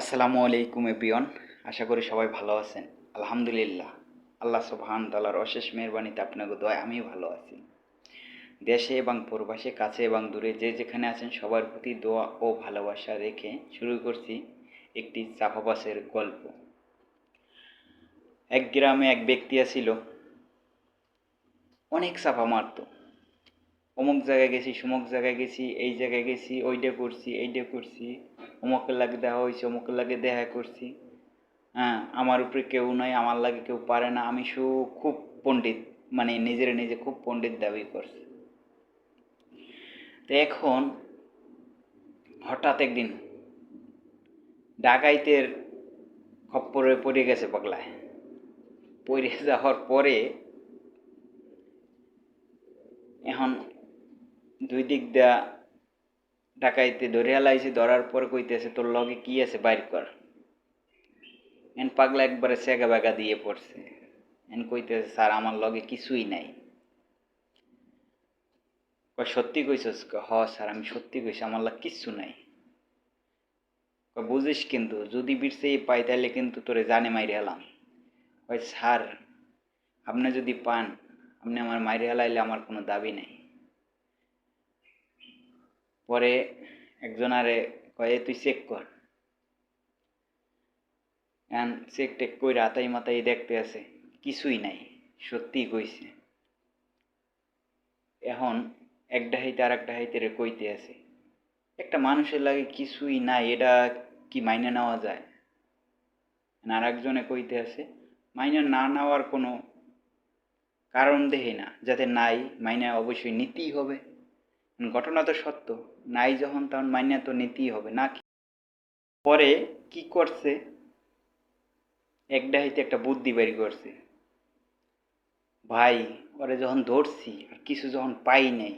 আসসালামু আলাইকুম এপিয়ন আশা করি সবাই ভালো আছেন। আলহামদুলিল্লাহ, আল্লাহ সুবহান তালার অশেষ মেহরবানিতে আপনাকে দয় আমিও ভালো আছি। দেশে এবং প্রবাসে, কাছে এবং দূরে যে যেখানে আছেন, সবার প্রতি দোয়া ও ভালোবাসা রেখে শুরু করছি একটি চাপাবাসের গল্প। এক গ্রামে এক ব্যক্তি আছিল অনেক চাপা মারতো। অমুক জায়গায় গেছি, সমুক জায়গায় গেছি, এই জায়গায় গেছি, ওইটা করছি, এইটা করছি। অমুকের লাগে দেখা হয়েছে, অমুকের লাগে দেখা করছি। হ্যাঁ আমার উপরে কেউ নাই, আমার লাগে কেউ পারে না। আমি সু, খুব পণ্ডিত মানে নিজের নিজে খুব পণ্ডিত দাবি করছে। তো এখন হঠাৎ একদিন ডাকাইতের খপ্পরে পড়ে গেছে পাগলায়। পড়ে যাওয়ার পরে এখন দুই দিক দিয়া ডাকাইতে ধরিয়া লাইছে ধরার পর কইতেছে, তোর লগে কি আছে? বাইর কর। এন পাগলা একবারে সেগা বেগা দিয়ে পড়ছে। এন কইতেছে, স্যার, আমার লগে কিছুই নাই। কয়, সত্যি কইছস? হ স্যার, আমি সত্যি কইছি, আমার লগে কিচ্ছু নাই। বুঝিস কিন্তু, যদি বিরসে পাই তাহলে কিন্তু তোরে জানে মাইরে হেলাম। কয়, স্যার, আপনি যদি পান, আপনি আমার মাইরে হেলাইলে আমার কোনো দাবি নাই। পরে একজন আরে কয়ে তুই চেক কর। এখন চেক টেক কইরা আতাই মাতাই দেখতে আছে, কিছুই নাই সত্যি কইছে। এখন এক ডাহাইতে আর এক ডাহাইতে রে কইতে আছে, একটা মানুষের লাগে কিছুই নাই, এটা কি মাইনে নেওয়া যায়? আর একজনে কইতে আছে, মাইনে না নেওয়ার কোনো কারণ দেখি না, যাতে নাই, মাইনে অবশ্যই নিতেই হবে। ঘটনা তো সত্য। নাই যখন তখন মাইনে তো নিতেই হবে নাকি পরে কি করছে? এক ডাহিতে একটা বুদ্ধি বের করছে। ভাই, ওরে যখন ধরছি, আর কিছু যখন পাই নাই,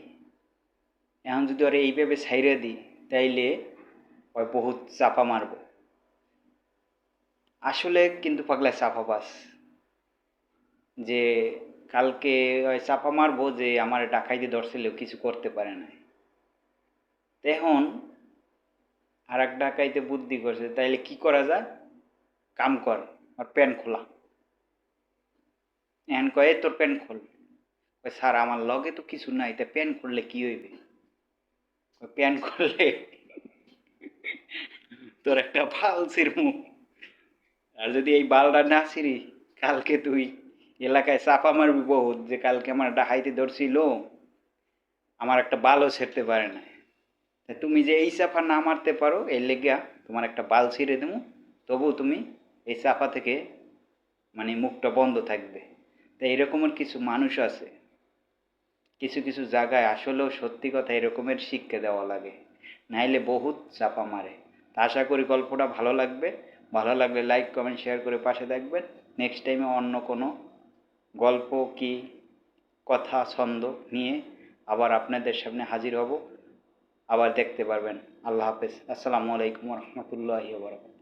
এখন যদি ওরে এইভাবে ছাইরে দিই, তাইলে ওই বহুত চাপা মারব। আসলে কিন্তু পাগলা চাপা বাস। যে কালকে ওই চাপা মারবো যে আমার ডাকাইতে ধরছিল কিছু করতে পারে না এখন আর এক ডাকাইতে বুদ্ধি করছে তাইলে কি করা যায়? কাম কর আর প্যান্ট খোলা। এখন কয়ে তোর প্যান্ট খোল। স্যার আমার লগে তো কিছু নাই তা প্যান্ট খুললে কি হইবে? কয়, প্যান্ট খুললে তোর একটা ভালো মুখ। আর যদি এই বালটা না ছিড়ি কালকে তুই এলাকায় চাপা মারবি বহুত, যে কালকে আমার ডাহাইতে ধরছিল, আমার একটা বালও ছেড়তে পারে না। তুমি যে এই চাপা না মারতে পারো এই লেগা তোমার একটা বাল ছিঁড়ে দেবো, তবু তুমি এই চাপা থেকে মানে মুখটা বন্ধ থাকবে। তা এরকমের কিছু মানুষ আছে, কিছু কিছু জায়গায় আসলেও সত্যি কথা এরকমের শিক্ষা দেওয়া লাগে, নাইলে বহুত চাপা মারে। তা আশা করি গল্পটা ভালো লাগবে, ভালো লাগলে লাইক কমেন্ট শেয়ার করে পাশে থাকবেন। নেক্সট টাইমে অন্য কোনো গল্প কি, কথা, ছন্দ নিয়ে আবার আপনাদের সামনে হাজির হব। আবার দেখতে পারবেন। আল্লাহ হাফেজ। আসসালামু আলাইকুম রহমতুল্লাহি বারকাত